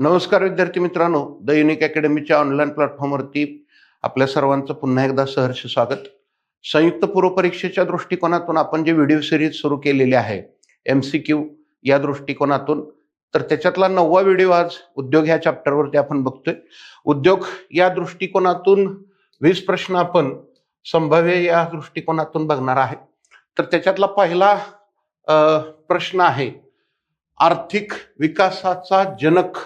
नमस्कार विद्यार्थी मित्रांनो द युनिक अकॅडमीच्या ऑनलाईन प्लॅटफॉर्मवरती आपल्या सर्वांचं पुन्हा एकदा सहर्ष स्वागत. संयुक्त पूर्व परीक्षेच्या दृष्टिकोनातून आपण जे व्हिडिओ सिरीज सुरू केलेली आहे एम सी क्यू या दृष्टिकोनातून तर त्याच्यातला नववा व्हिडिओ आज उद्योग ह्या चॅप्टरवरती आपण बघतोय. उद्योग या दृष्टिकोनातून वीस प्रश्न आपण संभाव्य या दृष्टिकोनातून बघणार आहे. तर त्याच्यातला पहिला प्रश्न आहे आर्थिक विकासाचा जनक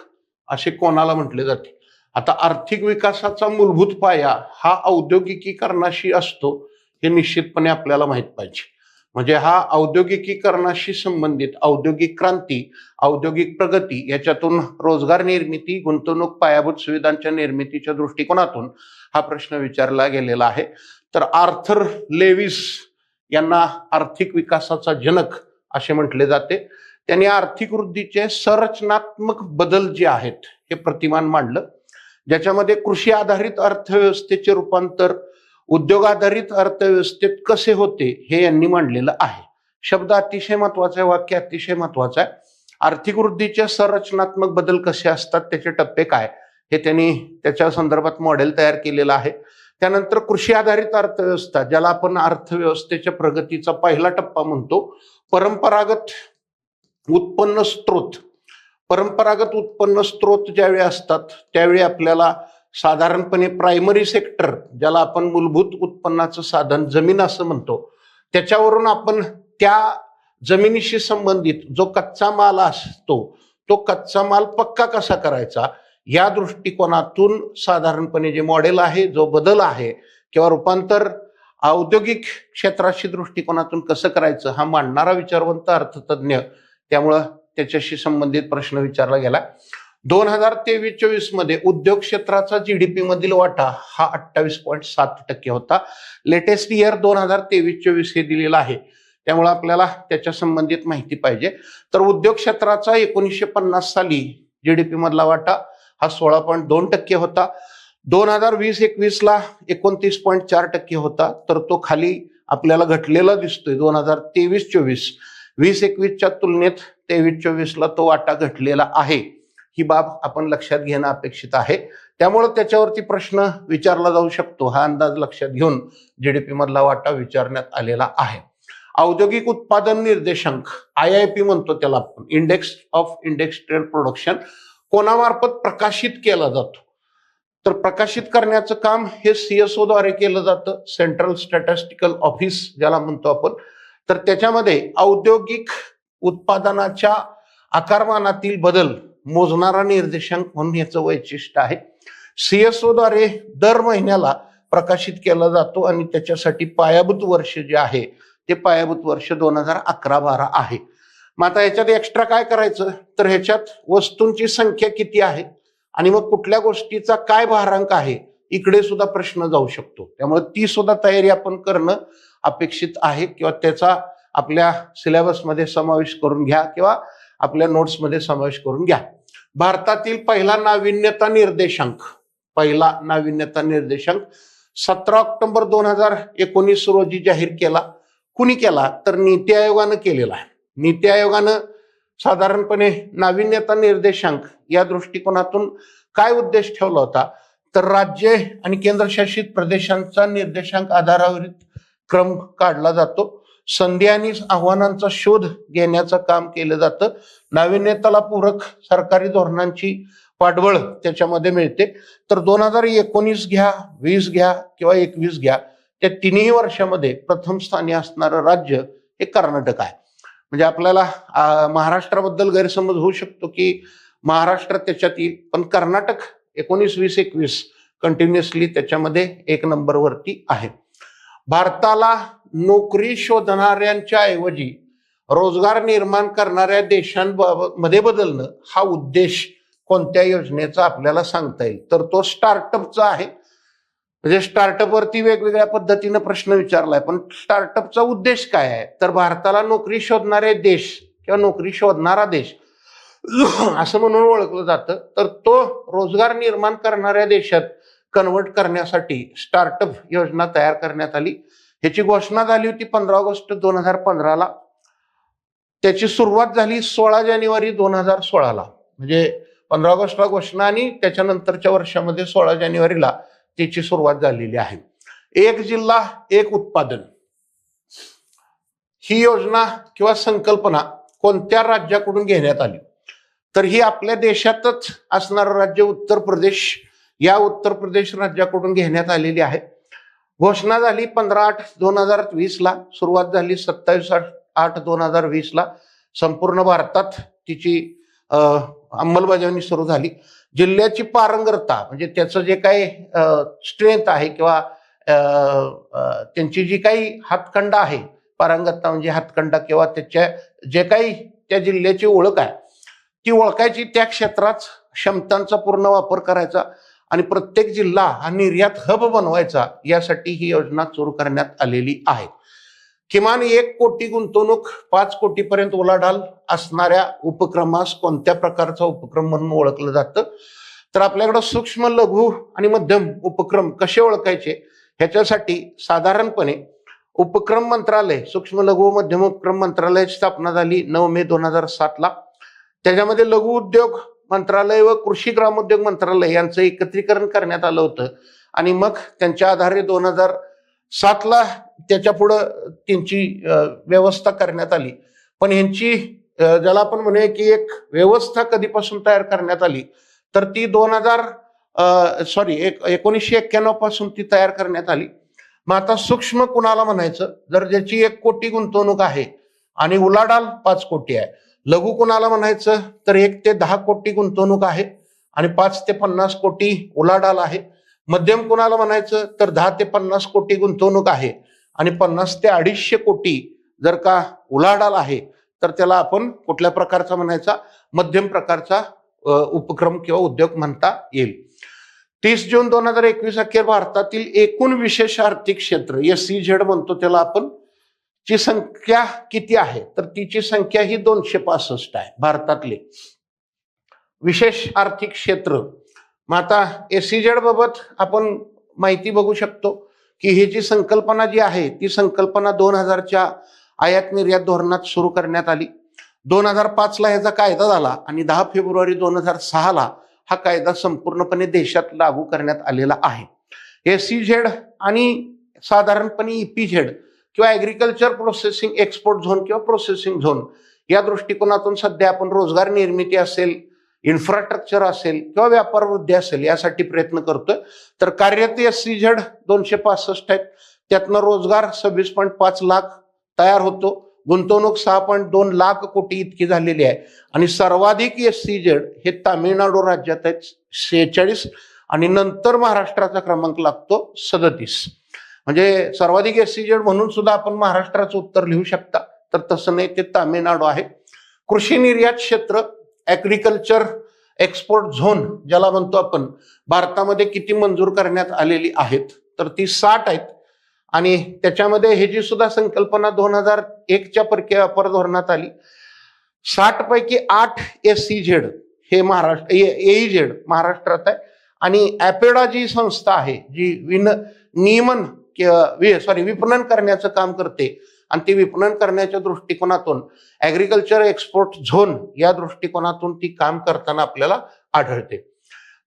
असे कोणाला म्हटले जाते. आता आर्थिक विकासाचा मूलभूत पाया हा औद्योगिकीकरणाशी असतो हे निश्चितपणे आपल्याला माहीत पाहिजे. म्हणजे हा औद्योगिकीकरणाशी संबंधित औद्योगिक क्रांती औद्योगिक प्रगती याच्यातून रोजगार निर्मिती गुंतवणूक पायाभूत सुविधांच्या निर्मितीच्या दृष्टिकोनातून हा प्रश्न विचारला गेलेला आहे. तर आर्थर लेविस यांना आर्थिक विकासाचा जनक असे म्हटले जाते. त्यांनी आर्थिक वृद्धीचे संरचनात्मक बदल जे आहेत हे प्रतिमान मांडलं. ज्याच्यामध्ये कृषी आधारित अर्थव्यवस्थेचे रूपांतर उद्योग आधारित अर्थव्यवस्थेत कसे होते हे यांनी मांडलेलं आहे. शब्द अतिशय महत्त्वाचा आहे वाक्य अतिशय महत्वाचं आहे. आर्थिक वृद्धीचे संरचनात्मक बदल कसे असतात त्याचे टप्पे काय हे त्यांनी त्याच्या संदर्भात मॉडेल तयार केलेलं आहे. त्यानंतर कृषी आधारित अर्थव्यवस्था ज्याला आपण अर्थव्यवस्थेच्या प्रगतीचा पहिला टप्पा म्हणतो परंपरागत उत्पन्न स्त्रोत. परंपरागत उत्पन्न स्त्रोत ज्यावेळी असतात त्यावेळी आपल्याला साधारणपणे प्रायमरी सेक्टर ज्याला आपण मूलभूत उत्पन्नाचं साधन जमीन असं म्हणतो त्याच्यावरून आपण त्या जमिनीशी संबंधित जो कच्चा माल असतो तो कच्चा माल पक्का कसा करायचा या दृष्टिकोनातून साधारणपणे जे मॉडेल आहे जो बदल आहे किंवा रूपांतर औद्योगिक क्षेत्राशी दृष्टिकोनातून कसं करायचं हा मांडणारा विचारवंत अर्थतज्ञ त्यामुळं त्याच्याशी संबंधित प्रश्न विचारला गेला. दोन हजार तेवीस चोवीसमध्ये उद्योग क्षेत्राचा जीडीपी मधील वाटा हा अठ्ठावीस पॉईंट सात टक्के होता. लेटेस्ट इयर दोन हजार तेवीस चोवीस हे दिलेलं आहे. त्यामुळे आपल्याला त्याच्या संबंधित माहिती पाहिजे. तर उद्योग क्षेत्राचा एकोणीसशे पन्नास साली जीडीपी मधला वाटा हा सोळा पॉईंट दोन टक्के होता. दोन हजार वीस एकवीसला एकोणतीस पॉईंट चार टक्के होता. तर तो खाली आपल्याला घटलेला दिसतोय. दोन हजार तेवीस चोवीस वीस एकवीसच्या तुलनेत तेवीस चोवीसला तो वाटा घटलेला आहे. ही बाब आपण लक्षात घेणं अपेक्षित आहे. त्यामुळे त्याच्यावरती प्रश्न विचारला जाऊ शकतो. हा अंदाज लक्षात घेऊन जीडीपी मधला वाटा विचारण्यात आलेला आहे. औद्योगिक उत्पादन निर्देशांक आय आय पी म्हणतो त्याला आपण. इंडेक्स ऑफ इंडस्ट्रियल प्रोडक्शन कोणामार्फत प्रकाशित केला जातो? तर प्रकाशित करण्याचं काम हे सीएसओ द्वारे केलं जातं. सेंट्रल स्टॅटिस्टिकल ऑफिस ज्याला म्हणतो आपण. तर त्याच्यामध्ये औद्योगिक उत्पादनाच्या आकारमानातील बदल मोजणारा निर्देशांक म्हणून याचं वैशिष्ट्य आहे. सीएसओ द्वारे दर महिन्याला प्रकाशित केला जातो आणि त्याच्यासाठी पायाभूत वर्ष जे आहे ते पायाभूत वर्ष दोन हजार अकरा बारा आहे. मग आता ह्याच्यात एक्स्ट्रा काय करायचं? तर ह्याच्यात वस्तूंची संख्या किती आहे? आणि मग कुठल्या गोष्टीचा काय भारांक आहे? इकडे सुद्धा प्रश्न जाऊ शकतो. त्यामुळे ती सुद्धा तयारी आपण करणं अपेक्षित आहे किंवा त्याचा आपल्या सिलेबसमध्ये समावेश करून घ्या किंवा आपल्या नोट्समध्ये समावेश करून घ्या. भारतातील पहिला नाविन्यता निर्देशांक पहिला नाविन्यता निर्देशांक सतरा ऑक्टोबर दोन हजार एकोणीस रोजी जाहीर केला. कुणी केला? तर नीती आयोगानं केलेला आहे. नीती आयोगानं साधारणपणे नाविन्यता निर्देशांक या दृष्टिकोनातून काय उद्देश ठेवला होता? तर राज्य आणि केंद्रशासित प्रदेशांचा निर्देशांक आधारावर क्रम काढला जातो. संधी आणि आव्हानांचा शोध घेण्याचं काम केलं जातं. नाविन्यताला पूरक सरकारी धोरणांची पाठबळ त्याच्यामध्ये मिळते. तर दोन हजार एकोणीस घ्या वीस घ्या किंवा एकवीस घ्या त्या तिन्ही वर्षामध्ये प्रथम स्थानी असणारं राज्य हे कर्नाटक आहे. म्हणजे आपल्याला महाराष्ट्राबद्दल गैरसमज होऊ शकतो की महाराष्ट्र त्याच्यात येईल पण कर्नाटक एकोणीस वीस एकवीस कंटिन्युअसली त्याच्यामध्ये एक नंबरवरती आहे. भारताला नोकरी शोधणाऱ्यांच्या ऐवजी रोजगार निर्माण करणाऱ्या देशांमध्ये बदलणं हा उद्देश कोणत्या योजनेचा आपल्याला सांगता येईल? तर तो स्टार्टअपचा आहे. म्हणजे स्टार्टअपवरती वेगवेगळ्या पद्धतीनं प्रश्न विचारलाय पण स्टार्टअपचा उद्देश काय आहे? तर भारताला नोकरी शोधणारे देश किंवा नोकरी शोधणारा देश असं म्हणून ओळखलं जातं. तर तो रोजगार निर्माण करणाऱ्या देशात कन्वर्ट करण्यासाठी स्टार्टअप योजना तयार करण्यात आली. ह्याची घोषणा झाली होती पंधरा ऑगस्ट दोन हजार पंधराला. त्याची सुरुवात झाली सोळा जानेवारी दोन हजार सोळाला. म्हणजे पंधरा ऑगस्टला घोषणा आणि त्याच्यानंतरच्या वर्षामध्ये सोळा जानेवारीला त्याची सुरुवात झालेली आहे. एक जिल्हा एक उत्पादन. ही योजना किंवा संकल्पना कोणत्या राज्याकडून घेण्यात आली? तर ही आपल्या देशातच असणारं राज्य उत्तर प्रदेश या उत्तर प्रदेश राज्याकडून घेण्यात आलेली आहे. घोषणा झाली पंधरा आठ दोन हजार वीसला सुरुवात झाली सत्तावीस आठ दोन हजार वीसला संपूर्ण भारतात तिची अंमलबजावणी सुरू झाली. जिल्ह्याची पारंगतता म्हणजे त्याचं जे काही स्ट्रेंथ आहे किंवा त्यांची जी काही हातखंडा आहे पारंगतता म्हणजे हातखंडा किंवा त्याच्या जे काही त्या जिल्ह्याची ओळख आहे ती ओळखायची त्या क्षेत्रात क्षमतांचा पूर्ण वापर करायचा. आणि प्रत्येक जिल्हा हा निर्यात हब बनवायचा यासाठी ही योजना सुरू करण्यात आलेली आहे. किमान एक कोटी गुंतवणूक पाच कोटीपर्यंत उलाढाल असणाऱ्या उपक्रमास कोणत्या प्रकारचा उपक्रम म्हणून ओळखलं जातं? तर आपल्याकडं सूक्ष्म लघु आणि मध्यम उपक्रम कसे ओळखायचे? ह्याच्यासाठी साधारणपणे उपक्रम मंत्रालय सूक्ष्म लघु मध्यम उपक्रम मंत्रालयाची स्थापना झाली नऊ मे दोन हजार सातला. त्याच्यामध्ये लघु उद्योग मंत्रालय व कृषी ग्रामोद्योग मंत्रालय यांचं एकत्रीकरण करण्यात आलं होतं. आणि मग त्यांच्या आधारे दोन हजार सातला त्याच्या पुढं त्यांची व्यवस्था करण्यात आली. पण ह्यांची ज्याला आपण म्हणूया की एक व्यवस्था कधीपासून तयार करण्यात आली तर ती दोन हजार सॉरी एक एकोणीसशे एक्क्याण्णवपासून ती तयार करण्यात आली. मग आता सूक्ष्म कुणाला म्हणायचं? जर ज्याची एक कोटी गुंतवणूक आहे आणि उलाढाल पाच कोटी आहे लघु कोणाला म्हणायचं? तर एक ते दहा कोटी गुंतवणूक आहे आणि पाच ते पन्नास कोटी उलाढाल आहे. मध्यम कोणाला म्हणायचं? तर दहा ते पन्नास कोटी गुंतवणूक आहे आणि पन्नास ते अडीचशे कोटी जर का उलाढाल आहे तर त्याला आपण कुठल्या प्रकारचा म्हणायचा? मध्यम प्रकारचा उपक्रम किंवा उद्योग म्हणता येईल. तीस जून दोन हजार एकवीस अखेर भारतातील एकूण विशेष आर्थिक क्षेत्र एस सी झेड म्हणतो त्याला आपण ची संख्या किती आहे? तर तिची संख्या ही दोनशे पासष्ट आहे भारतातली. विशेष आर्थिक क्षेत्र. मग आता एस सी बाबत आपण माहिती बघू शकतो की ही जी संकल्पना जी आहे ती संकल्पना दोन हजारच्या आयात निर्यात धोरणात सुरू करण्यात आली. दोन हजार पाचला ह्याचा कायदा झाला आणि दहा फेब्रुवारी दोन हजार सहाला हा कायदा संपूर्णपणे देशात लागू करण्यात आलेला आहे. एस सी झेड आणि साधारणपणे ईपी झेड किंवा ॲग्रिकल्चर प्रोसेसिंग एक्सपोर्ट झोन किंवा प्रोसेसिंग झोन या दृष्टिकोनातून सध्या आपण रोजगार निर्मिती असेल इन्फ्रास्ट्रक्चर असेल किंवा व्यापार वृद्धी असेल यासाठी प्रयत्न करतोय. तर कार्यरत एस सी झेड दोनशे पासष्ट आहेत. त्यातनं रोजगार सव्वीस पॉईंट पाच लाख तयार होतो. गुंतवणूक सहा पॉईंट दोन लाख कोटी इतकी झालेली आहे. आणि सर्वाधिक एस सी झेड हे तामिळनाडू राज्यात आहेत. शेहेचाळीस आणि नंतर महाराष्ट्राचा क्रमांक लागतो सदतीस. म्हणजे सर्वाधिक एस सी झेड म्हणून सुद्धा आपण महाराष्ट्राचं उत्तर लिहू शकता. तर तसं नाही ते तामिळनाडू आहे. कृषी निर्यात क्षेत्र ॲग्रिकल्चर एक्सपोर्ट झोन ज्याला म्हणतो आपण भारतामध्ये किती मंजूर करण्यात आलेली आहेत तर ती साठ आहेत. आणि त्याच्यामध्ये हे जी सुद्धा संकल्पना दोन हजार एकच्या परकीय व्यापार धोरणात आली साठ पैकी आठ एस सी झेड हे महाराष्ट्र ए झेड महाराष्ट्रात आहे. आणि ॲपेडा जी संस्था आहे जी विन नियमन सॉरी विपणन करण्याचं काम करते. आणि ती विपणन करण्याच्या दृष्टिकोनातून ॲग्रिकल्चर एक्सपोर्ट झोन या दृष्टिकोनातून ती काम करताना आपल्याला आढळते.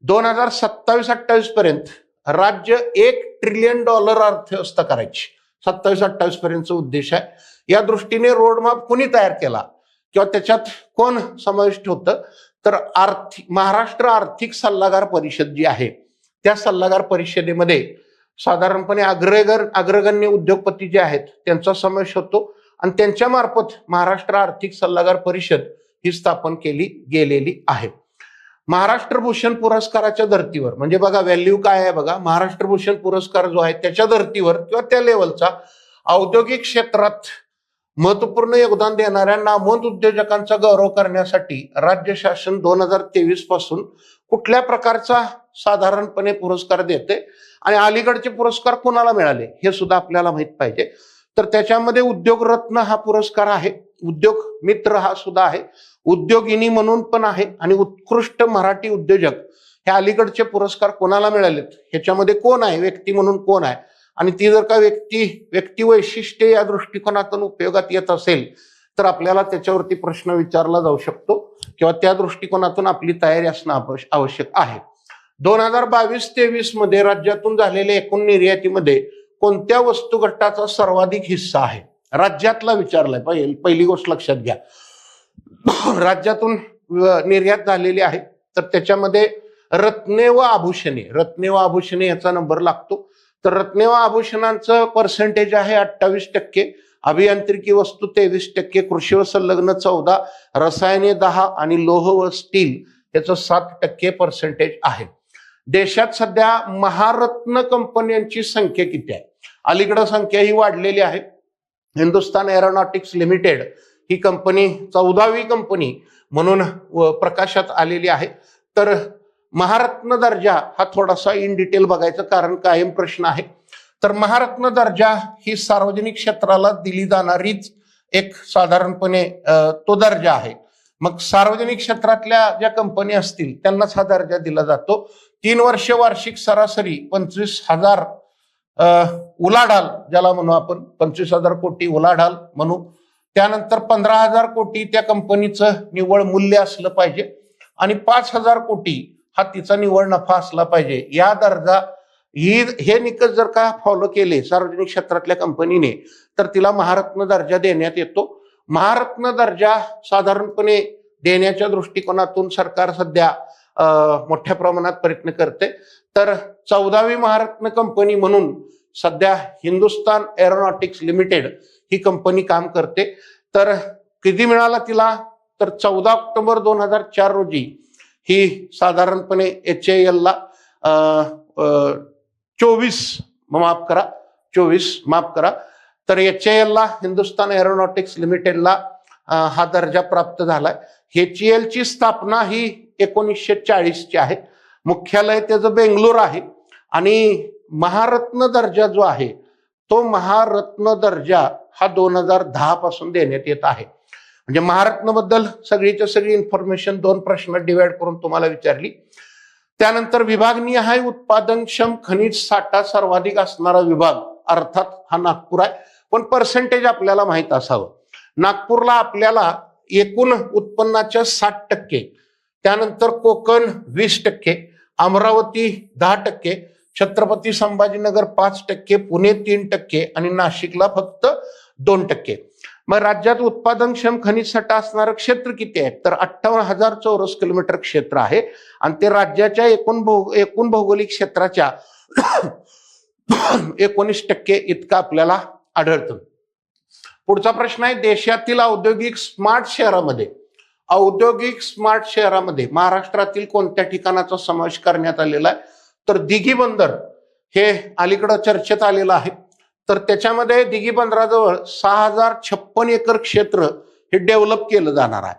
दोन हजार सत्तावीस अठ्ठावीस पर्यंत राज्य एक ट्रिलियन डॉलर अर्थव्यवस्था करायची. सत्तावीस अठ्ठावीस पर्यंतचा उद्देश आहे. या दृष्टीने रोडमॅप कोणी तयार केला? किंवा त्याच्यात कोण समाविष्ट होतं? तर आर्थिक महाराष्ट्र आर्थिक सल्लागार परिषद जी आहे त्या सल्लागार परिषदेमध्ये साधारणपणे अग्रगर अग्रगण्य उद्योगपती जे आहेत त्यांचा समावेश होतो. आणि त्यांच्या मार्फत महाराष्ट्र आर्थिक सल्लागार परिषद ही स्थापन केली गेलेली आहे. महाराष्ट्र भूषण पुरस्काराच्या धर्तीवर म्हणजे बघा व्हॅल्यू काय आहे बघा महाराष्ट्र भूषण पुरस्कार जो आहे त्याच्या धर्तीवर किंवा त्या लेवलचा औद्योगिक क्षेत्रात महत्त्वपूर्ण योगदान देणाऱ्या नामवंत उद्योजकांचा गौरव करण्यासाठी राज्य शासन दोन हजार तेवीसपासून कुठल्या प्रकारचा साधारणपणे पुरस्कार देते आणि अलीकडचे पुरस्कार कोणाला मिळाले हे सुद्धा आपल्याला माहीत पाहिजे. तर त्याच्यामध्ये उद्योगरत्न हा पुरस्कार आहे उद्योग मित्र हा सुद्धा आहे उद्योगिनी म्हणून पण आहे आणि उत्कृष्ट मराठी उद्योजक हे अलीकडचे पुरस्कार कोणाला मिळालेत? ह्याच्यामध्ये कोण आहे? व्यक्ती म्हणून कोण आहे? आणि ती जर का व्यक्ती व्यक्ती वैशिष्ट्ये या दृष्टिकोनातून उपयोगात येत असेल तर आपल्याला त्याच्यावरती प्रश्न विचारला जाऊ शकतो किंवा त्या दृष्टिकोनातून आपली तयारी असणं आवश्यक आहे. दोन हजार बावीस तेवीसमध्ये राज्यातून झालेल्या एकूण निर्यातीमध्ये कोणत्या वस्तू गटाचा सर्वाधिक हिस्सा आहे? राज्यातला विचारलाय. पहिली पहिली गोष्ट लक्षात घ्या. राज्यातून निर्यात झालेली आहे. तर त्याच्यामध्ये रत्ने व आभूषणे. रत्ने व आभूषणे याचा नंबर लागतो. तर रत्ने व आभूषणांचं पर्सेंटेज आहे अठ्ठावीस टक्के. अभियांत्रिकी वस्तू तेवीस टक्के. कृषी व संलग्न चौदा रसायने दहा आणि लोह व स्टील याचं सात टक्के पर्सेंटेज आहे. देशात सध्या महारत्न कंपन्यांची संख्या किती आहे? अलीकडं संख्या ही वाढलेली आहे. हिंदुस्तान एरोनॉटिक्स लिमिटेड ही कंपनी चौदावी कंपनी म्हणून प्रकाशात आलेली आहे. तर महारत्न दर्जा हा थोडासा इन डिटेल बघायचं कारण कायम प्रश्न आहे. तर महारत्न दर्जा ही सार्वजनिक क्षेत्राला दिली जाणारीच एक साधारणपणे तो दर्जा आहे. मग सार्वजनिक क्षेत्रातल्या ज्या कंपनी असतील त्यांनाच हा दर्जा दिला जातो. तीन वर्ष वार्षिक सरासरी पंचवीस हजार उलाढाल ज्याला म्हणू आपण पंचवीस हजार कोटी उलाढाल म्हणू. त्यानंतर पंधरा हजार कोटी त्या कंपनीचं निव्वळ मूल्य असलं पाहिजे आणि पाच हजार कोटी हा तिचा निव्वळ नफा असला पाहिजे. या दर्जा ही हे निकष जर का फॉलो केले सार्वजनिक क्षेत्रातल्या कंपनीने तर तिला महारत्न दर्जा देण्यात येतो. महारत्न दर्जा साधारणपणे देण्याच्या दृष्टिकोनातून सरकार सध्या मोठ्या प्रमाणात प्रयत्न करते. तर चौदावी महारत्न कंपनी म्हणून सध्या हिंदुस्तान एरोनॉटिक्स लिमिटेड ही कंपनी काम करते. तर किती मिळाला तिला? तर चौदा ऑक्टोबर दोन हजार चार रोजी ही साधारणपणे एच ए एलला चोवीस माफ करा चोवीस माफ करा. तर एच एलला हिंदुस्तान एरोनॉटिक्स लिमिटेडला हा दर्जा प्राप्त झालाय. एच ची स्थापना ही एकोणीसशे चाळीसची आहे. मुख्यालय त्याचं बेंगलोर आहे आणि महारत्न दर्जा जो आहे तो महारत्न दर्जा हा दोन हजार दहा पासून देण्यात येत आहे. म्हणजे महारत्नबद्दल सगळीच्या सगळी इन्फॉर्मेशन दोन प्रश्न डिवाइड करून तुम्हाला विचारली. त्यानंतर विभागनिहाय उत्पादनक्षम खनिज साठा सर्वाधिक असणारा विभाग अर्थात हा नागपूर आहे. पण पर्सेंटेज आपल्याला माहीत असावं. नागपूरला आपल्याला एकूण उत्पन्नाच्या साठ टक्के. त्यानंतर कोकण वीस टक्के अमरावती दहा टक्के छत्रपती संभाजीनगर पाच टक्के पुणे तीन टक्के आणि नाशिकला फक्त दोन टक्के. मग राज्यात उत्पादनक्षम खनिज साठा असणारं क्षेत्र किती आहे? तर अठ्ठावन्न हजार चौरस किलोमीटर क्षेत्र आहे आणि ते राज्याच्या एकूण भौ एकूण भौगोलिक क्षेत्राच्या एकोणीस टक्के इतकं आपल्याला आढळतं. पुढचा प्रश्न आहे देशातील औद्योगिक स्मार्ट शहरामध्ये. औद्योगिक स्मार्ट शहरामध्ये महाराष्ट्रातील कोणत्या ठिकाणाचा समावेश करण्यात आलेला आहे? तर दिघी बंदर हे अलीकडं चर्चेत आलेलं आहे. तर त्याच्यामध्ये दिघी बंदराजवळ सहा हजार छप्पन एकर क्षेत्र हे डेव्हलप केलं जाणार आहे.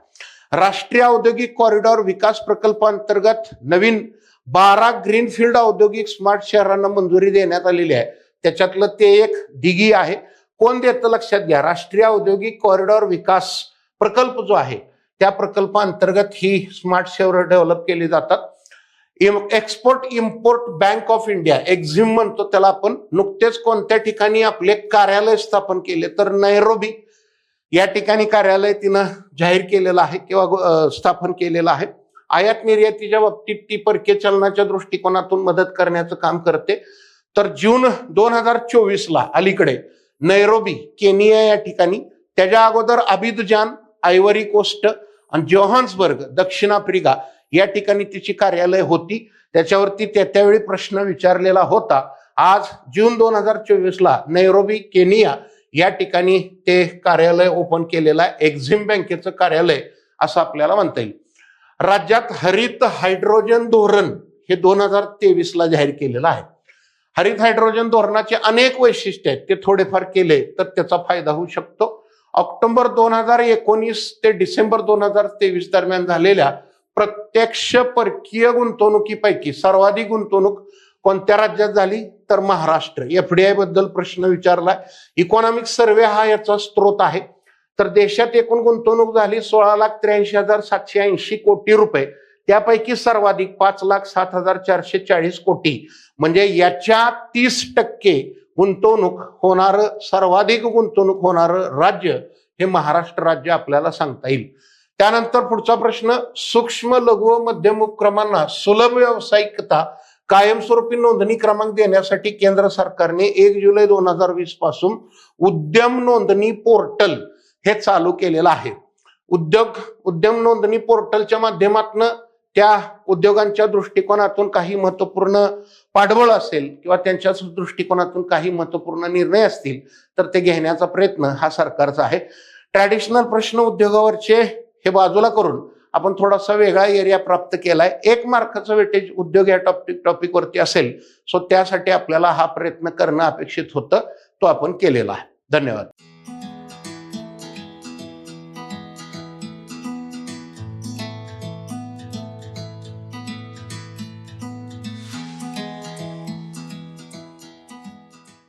राष्ट्रीय औद्योगिक कॉरिडॉर विकास प्रकल्पांतर्गत नवीन बारा ग्रीनफील्ड औद्योगिक स्मार्ट शहरांना मंजुरी देण्यात आलेली आहे. त्याच्यातलं ते एक दिघी आहे. कोण देतं लक्षात घ्या. राष्ट्रीय औद्योगिक कॉरिडॉर विकास प्रकल्प जो आहे त्या प्रकल्पांतर्गत ही स्मार्ट शहरं डेव्हलप केली जातात. Export import bank of India EXIM म्हणतो त्याला आपण. नुकतेच कोणत्या ठिकाणी आपले कार्यालय स्थापन केले तर नैरोबी या ठिकाणी कार्यालय तिनं जाहीर केलेलं आहे किंवा स्थापन केलेलं आहे. आयात निर्यातीच्या बाबतीत ती परकीय चलनाच्या दृष्टिकोनातून मदत करण्याचं काम करते. तर जून दोन हजार चोवीसला अलीकडे नैरोबी केनिया या ठिकाणी. त्याच्या अगोदर अबिदजान आयवरी कोस्ट आणि जोहान्सबर्ग दक्षिण आफ्रिका या ठिकाणी तिची कार्यालय होती. त्याच्यावरती त्या त्यावेळी प्रश्न विचारलेला होता. आज जून दोन हजार चोवीसला नैरोबी केनिया या ठिकाणी ते कार्यालय ओपन केलेलं आहे. एक्झिम बँकेचं कार्यालय असं आपल्याला म्हणता येईल. राज्यात हरित हायड्रोजन धोरण हे दोन हजार तेवीसला जाहीर केलेलं आहे. हरित हायड्रोजन धोरणाचे अनेक वैशिष्ट्य आहेत. ते थोडेफार केले तर त्याचा फायदा होऊ शकतो. ऑक्टोबर दोन हजार एकोणीस ते डिसेंबर दोन हजार तेवीस दरम्यान झालेल्या प्रत्यक्ष परकीय गुंतवणुकीपैकी सर्वाधिक गुंतवणूक कोणत्या राज्यात झाली? तर महाराष्ट्र. एफडीआयबद्दल प्रश्न विचारलाय. इकॉनॉमिक सर्वे हा याचा स्रोत आहे. तर देशात एकूण गुंतवणूक झाली सोळा लाख त्र्याऐंशी हजार सातशे ऐंशी कोटी रुपये. त्यापैकी सर्वाधिक पाच लाख सात हजार चारशे चाळीस कोटी. म्हणजे याच्या तीस टक्के गुंतवणूक होणार सर्वाधिक गुंतवणूक होणार राज्य हे महाराष्ट्र राज्य आपल्याला सांगता येईल. त्यानंतर पुढचा प्रश्न सूक्ष्म लघु व मध्यम उपक्रमांना सुलभ व्यावसायिकता कायमस्वरूपी नोंदणी क्रमांक देण्यासाठी केंद्र सरकारने एक जुलै दोन हजार वीसपासून उद्यम नोंदणी पोर्टल हे चालू केलेलं आहे. उद्योग उद्यम नोंदणी पोर्टलच्या माध्यमातून त्या उद्योगांच्या दृष्टिकोनातून काही महत्त्वपूर्ण पाठबळ असेल किंवा त्यांच्या दृष्टिकोनातून काही महत्त्वपूर्ण निर्णय असतील तर ते घेण्याचा प्रयत्न हा सरकारचा आहे. ट्रॅडिशनल प्रश्न उद्योगावरचे हे बाजूला करून आपण थोडासा वेगळा एरिया प्राप्त केलाय. एक मार्काचं वेटेज उद्योग या टॉपिक टॉपिकवरती असेल सो त्यासाठी आपल्याला हा प्रयत्न करणं अपेक्षित होतं तो आपण केलेला आहे. धन्यवाद.